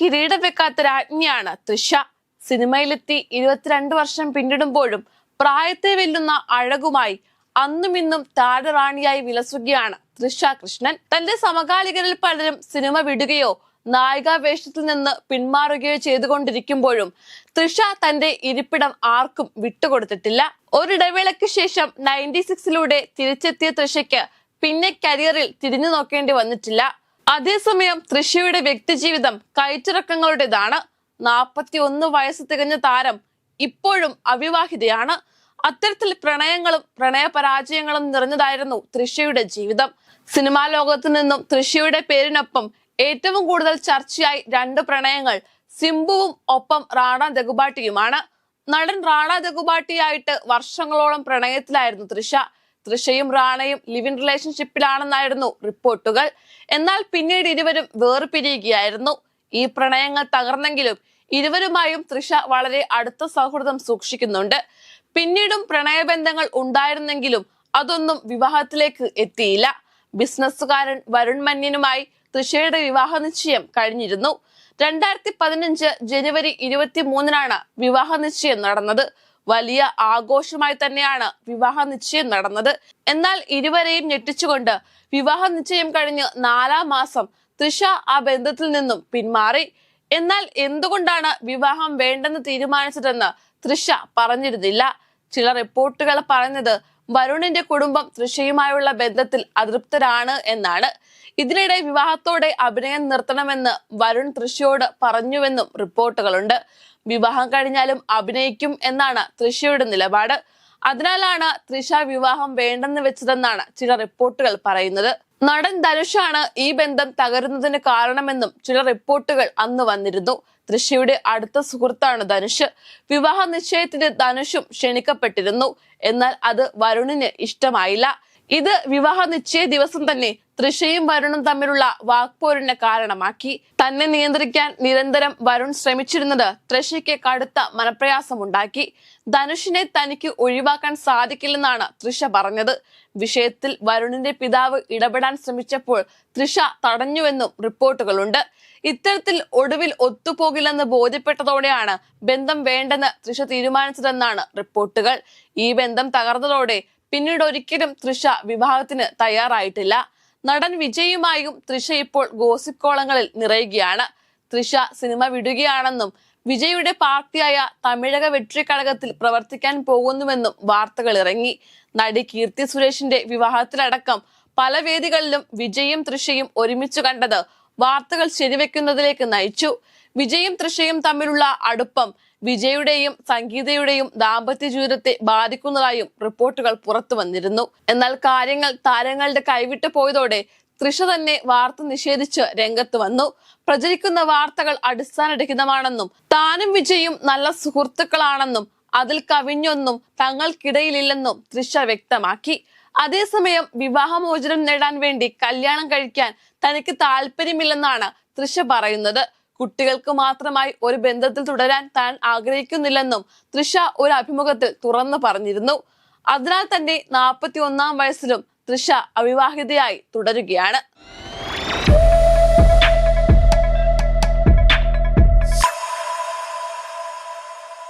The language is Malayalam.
കിരീടം വെക്കാത്ത രാജ്ഞിയാണ് തൃഷ. സിനിമയിലെത്തി ഇരുപത്തിരണ്ട് വർഷം പിന്നിടുമ്പോഴും പ്രായത്തെ വെല്ലുന്ന അഴകുമായി അന്നും ഇന്നും താരറാണിയായി വിലസുകയാണ് തൃഷ കൃഷ്ണൻ. തന്റെ സമകാലികരിൽ പലരും സിനിമ വിടുകയോ നായികാവേഷത്തിൽ നിന്ന് പിന്മാറുകയോ ചെയ്തുകൊണ്ടിരിക്കുമ്പോഴും തൃഷ തന്റെ ഇരിപ്പിടം ആർക്കും വിട്ടുകൊടുത്തിട്ടില്ല. ഒരിടവേളയ്ക്ക് ശേഷം നയന്റി സിക്സിലൂടെ തിരിച്ചെത്തിയ തൃഷയ്ക്ക് പിന്നെ കരിയറിൽ തിരിഞ്ഞു നോക്കേണ്ടി വന്നിട്ടില്ല. അതേസമയം തൃശയുടെ വ്യക്തിജീവിതം കയറ്റിറക്കങ്ങളുടേതാണ്. നാൽപ്പത്തി ഒന്ന് വയസ്സ് തികഞ്ഞ താരം ഇപ്പോഴും അവിവാഹിതയാണ്. അത്തരത്തിൽ പ്രണയങ്ങളും പ്രണയപരാജയങ്ങളും നിറഞ്ഞതായിരുന്നു തൃശയുടെ ജീവിതം. സിനിമാ ലോകത്തു നിന്നും തൃശയുടെ പേരിനൊപ്പം ഏറ്റവും കൂടുതൽ ചർച്ചയായി രണ്ട് പ്രണയങ്ങൾ സിംബുവും ഒപ്പം റാണ ദഗുബാട്ടിയുമാണ്. നടൻ റാണ ദഗുബാട്ടിയായിട്ട് വർഷങ്ങളോളം പ്രണയത്തിലായിരുന്നു തൃഷ. തൃഷയും റാണയും ലിവിൻ റിലേഷൻഷിപ്പിലാണെന്നായിരുന്നു റിപ്പോർട്ടുകൾ. എന്നാൽ പിന്നീട് ഇരുവരും വേർപിരിയുകയായിരുന്നു. ഈ പ്രണയങ്ങൾ തകർന്നെങ്കിലും ഇരുവരുമായും തൃഷ വളരെ അടുത്ത സൗഹൃദം സൂക്ഷിക്കുന്നുണ്ട്. പിന്നീടും പ്രണയബന്ധങ്ങൾ ഉണ്ടായിരുന്നെങ്കിലും അതൊന്നും വിവാഹത്തിലേക്ക് എത്തിയില്ല. ബിസിനസ്സുകാരൻ വരുൺ മന്യനുമായി തൃഷയുടെ വിവാഹ നിശ്ചയം കഴിഞ്ഞിരുന്നു. രണ്ടായിരത്തി പതിനഞ്ച് ജനുവരി ഇരുപത്തി മൂന്നിനാണ് വിവാഹ നിശ്ചയം നടന്നത്. വലിയ ആഘോഷമായി തന്നെയാണ് വിവാഹ നിശ്ചയം നടന്നത്. എന്നാൽ ഇരുവരെയും ഞെട്ടിച്ചുകൊണ്ട് വിവാഹ നിശ്ചയം കഴിഞ്ഞ് നാലാം മാസം തൃഷ ആ ബന്ധത്തിൽ നിന്നും പിന്മാറി. എന്നാൽ എന്തുകൊണ്ടാണ് വിവാഹം വേണ്ടെന്ന് തീരുമാനിച്ചതെന്ന് തൃഷ പറഞ്ഞിരുന്നില്ല. ചില റിപ്പോർട്ടുകൾ പറയുന്നത് വരുണിന്റെ കുടുംബം തൃശയുമായുള്ള ബന്ധത്തിൽ അതൃപ്തരാണ് എന്നാണ്. ഇതിനിടെ വിവാഹത്തോടെ അഭിനയം നിർത്തണമെന്ന് വരുൺ തൃശയോട് പറഞ്ഞുവെന്നും റിപ്പോർട്ടുകളുണ്ട്. വിവാഹം കഴിഞ്ഞാലും അഭിനയിക്കും എന്നാണ് തൃശയുടെ നിലപാട്. അതിനാലാണ് തൃശ വിവാഹം വേണ്ടെന്ന് വെച്ചതെന്നാണ് ചില റിപ്പോർട്ടുകൾ പറയുന്നത്. നടൻ ധനുഷാണ് ഈ ബന്ധം തകരുന്നതിന് കാരണമെന്നും ചില റിപ്പോർട്ടുകൾ അന്ന് വന്നിരുന്നു. തൃഷയുടെ അടുത്ത സുഹൃത്താണ് ധനുഷ്. വിവാഹ നിശ്ചയത്തിന് ധനുഷും ക്ഷണിക്കപ്പെട്ടിരുന്നു. എന്നാൽ അത് വരുണിന് ഇഷ്ടമായില്ല. ഇത് വിവാഹ നിശ്ചയ ദിവസം തന്നെ തൃഷയും വരുണും തമ്മിലുള്ള വാക്പോരിന് കാരണമാക്കി തന്നെ നിയന്ത്രിക്കാൻ നിരന്തരം വരുൺ ശ്രമിച്ചിരുന്നത് തൃഷയ്ക്ക് കടുത്ത മനപ്രയാസമുണ്ടാക്കി. ധനുഷിനെ തനിക്ക് ഒഴിവാക്കാൻ സാധിക്കില്ലെന്നാണ് തൃഷ പറഞ്ഞത്. വിഷയത്തിൽ വരുണിന്റെ പിതാവ് ഇടപെടാൻ ശ്രമിച്ചപ്പോൾ തൃഷ തടഞ്ഞുവെന്നും റിപ്പോർട്ടുകളുണ്ട്. ഇത്തരത്തിൽ ഒടുവിൽ ഒത്തുപോകില്ലെന്ന് ബോധ്യപ്പെട്ടതോടെയാണ് ബന്ധം വേണ്ടെന്ന് തൃഷ തീരുമാനിച്ചതെന്നാണ് റിപ്പോർട്ടുകൾ. ഈ ബന്ധം തകർന്നതോടെ പിന്നീട് ഒരിക്കലും തൃഷ വിവാഹത്തിന് തയ്യാറായിട്ടില്ല. നടൻ വിജയുമായും തൃഷ ഇപ്പോൾ ഗോസിപ്പ് കോളങ്ങളിൽ നിറയുകയാണ്. തൃഷ സിനിമ വിടുകയാണെന്നും വിജയുടെ പാർട്ടിയായ തമിഴക വെട്രി കഴകത്തിൽ പ്രവർത്തിക്കാൻ പോകുന്നുവെന്നും വാർത്തകൾ ഇറങ്ങി. നടി കീർത്തി സുരേഷിന്റെ വിവാഹത്തിലടക്കം പല വേദികളിലും വിജയും തൃഷയും ഒരുമിച്ചു കണ്ടത് വാർത്തകൾ ശരിവെക്കുന്നതിലേക്ക് നയിച്ചു. വിജയും തൃഷയും തമ്മിലുള്ള അടുപ്പം വിജയുടെയും സംഗീതയുടെയും ദാമ്പത്യ ജീവിതത്തെ ബാധിക്കുന്നതായും റിപ്പോർട്ടുകൾ പുറത്തു വന്നിരുന്നു. എന്നാൽ കാര്യങ്ങൾ താരങ്ങളുടെ കൈവിട്ടു പോയതോടെ തൃഷ തന്നെ വാർത്ത നിഷേധിച്ച് രംഗത്ത് വന്നു. പ്രചരിക്കുന്ന വാർത്തകൾ അടിസ്ഥാനരഹിതമാണെന്നും താനും വിജയും നല്ല സുഹൃത്തുക്കളാണെന്നും അതിൽ കവിഞ്ഞൊന്നും തങ്ങൾക്കിടയിലില്ലെന്നും തൃഷ വ്യക്തമാക്കി. അതേസമയം വിവാഹമോചനം നേടാൻ വേണ്ടി കല്യാണം കഴിക്കാൻ തനിക്ക് താല്പര്യമില്ലെന്നാണ് തൃഷ പറയുന്നത്. കുട്ടികൾക്ക് മാത്രമായി ഒരു ബന്ധത്തിൽ തുടരാൻ താൻ ആഗ്രഹിക്കുന്നില്ലെന്നും തൃഷ ഒരു അഭിമുഖത്തിൽ തുറന്നു പറഞ്ഞിരുന്നു. അതിനാൽ തന്നെ നാൽപ്പത്തി ഒന്നാം വയസ്സിലും തൃഷ അവിവാഹിതയായി തുടരുകയാണ്.